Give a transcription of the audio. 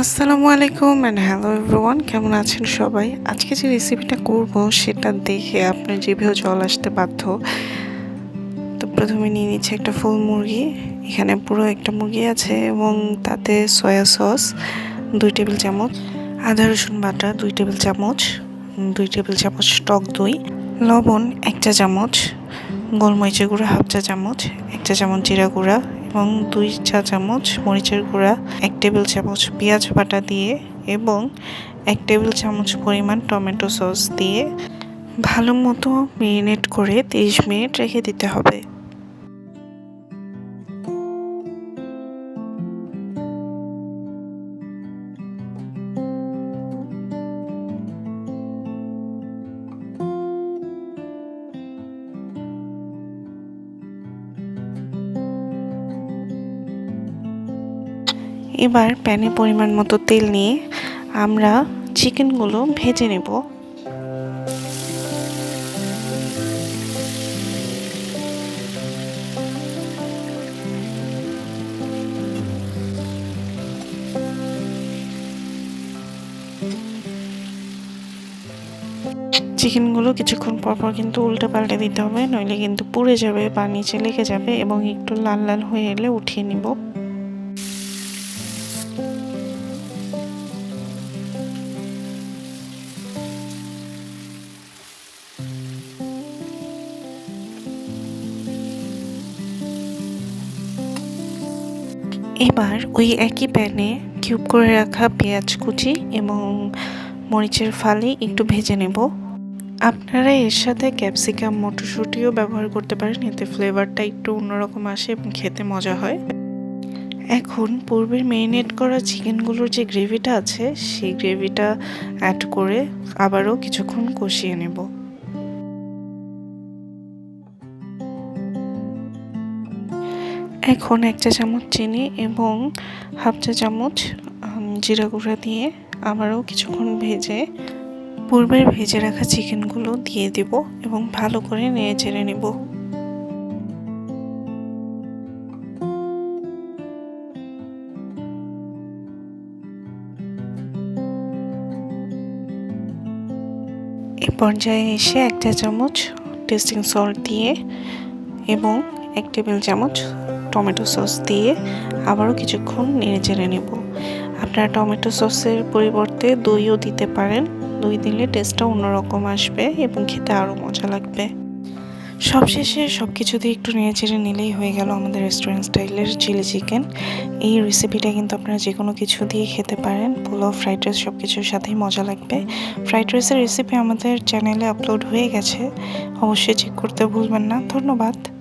আসসালামু আলাইকুম and hello everyone কেমন আছেন সবাই? আজকে যে রেসিপিটা করব, সেটা দেখে আপনার জিভেও জল আসতে বাধ্য। তো প্রথমে নিয়ে নিচ্ছি একটা ফুল মুরগি। এখানে পুরো একটা মুরগি আছে এবং তাতে সয়া সস দুই টেবিল চামচ, আদা রসুন বাটা, দুই টেবিল চামচ দুই টেবিল চামচ টক দই, লবণ এক চা চামচ, গোলমরিচের গুঁড়া হাফ চা চামচ, এক চা চামচ জিরা গুঁড়া এবং দুই চা চামচ মরিচের গুঁড়া, এক টেবিল চামচ পেঁয়াজ বাটা দিয়ে এবং এক টেবিল চামচ পরিমাণ টমেটো সস দিয়ে ভালো মতো মেরিনেট করে তিরিশ মিনিট রেখে দিতে হবে। এবার প্যানে পরিমাণ মতো তেল নিয়ে আমরা চিকেনগুলো ভেজে নেব। চিকেনগুলো কিছুক্ষণ পর পর কিন্তু উল্টে পাল্টে দিতে হবে, নইলে কিন্তু পুড়ে যাবে বা নিচে লেগে যাবে এবং একটু লাল লাল হয়ে এলে উঠিয়ে নিব। এবার ওই একই প্যানে কিউব করে রাখা পেঁয়াজ কুচি এবং মরিচের ফালি একটু ভেজে নেব। আপনারা এর সাথে ক্যাপসিকাম, মটরশুঁটিও ব্যবহার করতে পারেন, এতে ফ্লেভারটা একটু অন্যরকম আসে এবং খেতে মজা হয়। এখন পূর্বের মেরিনেট করা চিকেনগুলোর যে গ্রেভিটা আছে, সেই গ্রেভিটা অ্যাড করে আবারও কিছুক্ষণ কষিয়ে নেব। এখন এক চা চামচ চিনি এবং হাফ চা চামচ জিরা গুঁড়া দিয়ে আবারও কিছুক্ষণ ভেজে, পূর্বের ভেজে রাখা চিকেনগুলো দিয়ে দেব এবং ভালো করে নেড়ে চেড়ে নেব। এ পর্যায়ে এসে এক চা চামচ টেস্টিং সল্ট দিয়ে এবং এক টেবিল চামচ টমেটো সস দিয়ে আবারও কিছুক্ষণ নেড়ে চেড়ে নেব। আপনারা টমেটো সসের পরিবর্তে দইও দিতে পারেন। দই দিলে টেস্টটা অন্যরকম আসবে এবং খেতে আরও মজা লাগবে। সবশেষে সব কিছু দিয়ে একটু নেড়ে চেড়ে নিলেই হয়ে গেল আমাদের রেস্টুরেন্ট স্টাইলের চিলি চিকেন এই রেসিপিটা কিন্তু আপনারা যে কোনো কিছু দিয়ে খেতে পারেন। পোলাও ফ্রাইড রাইস সব কিছুর সাথেই মজা লাগবে। ফ্রাইড রাইসের রেসিপি আমাদের চ্যানেলে আপলোড হয়ে গেছে। অবশ্যই চেক করতে ভুলবেন না। ধন্যবাদ।